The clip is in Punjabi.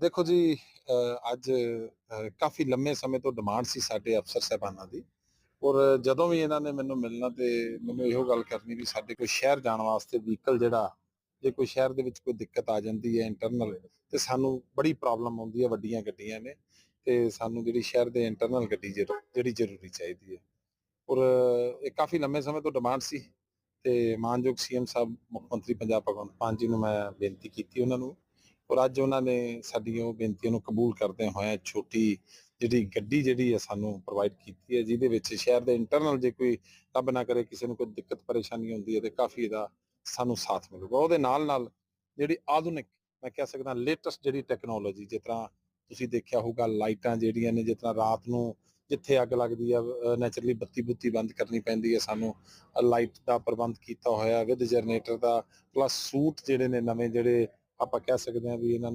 ਦੇਖੋ ਜੀ ਅੱਜ ਕਾਫੀ ਲੰਮੇ ਸਮੇਂ ਤੋਂ ਡਿਮਾਂਡ ਸੀ ਸਾਡੇ ਅਫਸਰ ਸਾਹਿਬਾਨਾਂ ਦੀ ਔਰ ਜਦੋਂ ਵੀ ਇਹਨਾਂ ਨੇ ਮੈਨੂੰ ਮਿਲਣਾ ਤੇ ਮੈਨੂੰ ਇਹੋ ਗੱਲ ਕਰਨੀ ਵੀ ਸਾਡੇ ਕੋਈ ਸ਼ਹਿਰ ਜਾਣ ਵਾਸਤੇ ਵਹੀਕਲ ਜਿਹੜਾ, ਜੇ ਕੋਈ ਸ਼ਹਿਰ ਦੇ ਵਿੱਚ ਕੋਈ ਦਿੱਕਤ ਆ ਜਾਂਦੀ ਹੈ ਇੰਟਰਨਲ ਤੇ ਸਾਨੂੰ ਬੜੀ ਪ੍ਰੋਬਲਮ ਆਉਂਦੀ ਹੈ, ਵੱਡੀਆਂ ਗੱਡੀਆਂ ਨੇ ਤੇ ਸਾਨੂੰ ਜਿਹੜੀ ਸ਼ਹਿਰ ਦੇ ਇੰਟਰਨਲ ਗੱਡੀ ਜ਼ਰੂ- ਜਿਹੜੀ ਜ਼ਰੂਰੀ ਚਾਹੀਦੀ ਹੈ ਔਰ ਇਹ ਕਾਫੀ ਲੰਮੇ ਸਮੇਂ ਤੋਂ ਡਿਮਾਂਡ ਸੀ ਤੇ ਮਾਨਯੋਗ ਸੀਐਮ ਸਾਹਿਬ, ਮੁੱਖ ਮੰਤਰੀ ਪੰਜਾਬ ਭਗਵੰਤ ਮਾਨ ਜੀ ਨੂੰ ਮੈਂ ਬੇਨਤੀ ਕੀਤੀ ਉਹਨਾਂ ਨੂੰ ਔਰ ਅੱਜ ਉਹਨਾਂ ਨੇ ਸਾਡੀ ਉਹ ਬੇਨਤੀ ਨੂੰ ਕਬੂਲ ਕਰਦੇ ਹੋਏ ਛੋਟੀ ਜਿਹੜੀ ਗੱਡੀ ਜਿਹੜੀ ਹੈ ਸਾਨੂੰ ਪ੍ਰੋਵਾਈਡ ਕੀਤੀ ਹੈ, ਜਿਹਦੇ ਵਿੱਚ ਸ਼ਹਿਰ ਦੇ ਇੰਟਰਨਲ ਜੇ ਕੋਈ ਰੱਬ ਨਾ ਕਰੇ, ਕਿਸੇ ਨੂੰ ਕੋਈ ਦਿੱਕਤ ਪਰੇਸ਼ਾਨੀ ਹੁੰਦੀ ਹੈ ਤੇ ਕਾਫੀ ਇਹਦਾ ਸਾਨੂੰ ਸਾਥ ਮਿਲੂਗਾ। ਉਹਦੇ ਨਾਲ ਨਾਲ ਜਿਹੜੀ ਆਧੁਨਿਕ ਮੈਂ ਕਹਿ ਸਕਦਾ ਲੇਟੈਸਟ ਜਿਹੜੀ ਟੈਕਨੋਲੋਜੀ ਜਿਸ ਤਰ੍ਹਾਂ ਤੁਸੀਂ ਦੇਖਿਆ ਹੋਊਗਾ ਲਾਈਟਾਂ ਜਿਹੜੀਆਂ ਨੇ, ਜਿਸ ਤਰ੍ਹਾਂ ਰਾਤ ਨੂੰ ਜਿੱਥੇ ਅੱਗ ਲੱਗਦੀ ਆ ਨੇਚਰਲੀ ਬੱਤੀ ਬੁੱਤੀ ਬੰਦ ਕਰਨੀ ਪੈਂਦੀ ਹੈ ਸਾਨੂੰ। ਲਾਈਟ ਦਾ ਪ੍ਰਬੰਧ ਕੀਤਾ ਹੋਇਆ ਵਿਦ ਜਨਰੇਟਰ ਦਾ ਪਲੱਸ ਸੂਟ ਜਿਹੜੇ ਨੇ ਨਵੇਂ ਜਿਹੜੇ ਆਪਾਂ ਕਹਿ ਸਕਦੇ ਹਾਂ ਵੀ ਇਹਨਾਂ ਨੂੰ